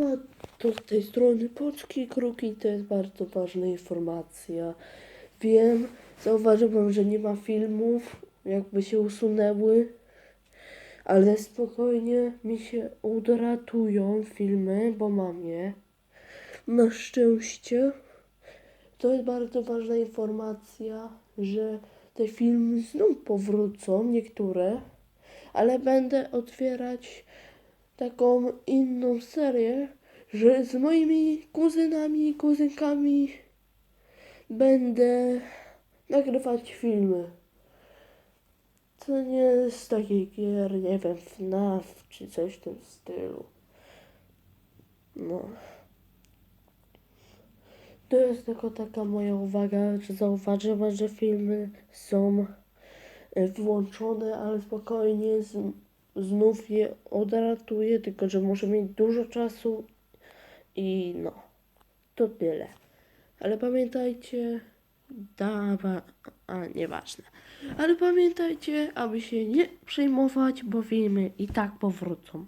A to z tej strony Poczki Kruki to jest bardzo ważna informacja. Wiem, zauważyłem, że nie ma filmów, jakby się usunęły, ale spokojnie mi się odratują filmy, bo mam je. Na szczęście to jest bardzo ważna informacja, że te filmy znów powrócą, niektóre, ale będę otwierać taką inną serię, że z moimi kuzynami kuzynkami będę nagrywać filmy. To nie z takich gier, nie wiem, FNAF czy coś w tym stylu. No. To jest tylko taka moja uwaga, że zauważyłem, że filmy są e, włączone, ale spokojnie znów je odratuję, tylko że muszę mieć dużo czasu i no, to tyle. Ale pamiętajcie, dawa, a nieważne. Ale pamiętajcie, aby się nie przejmować, bo filmy i tak powrócą.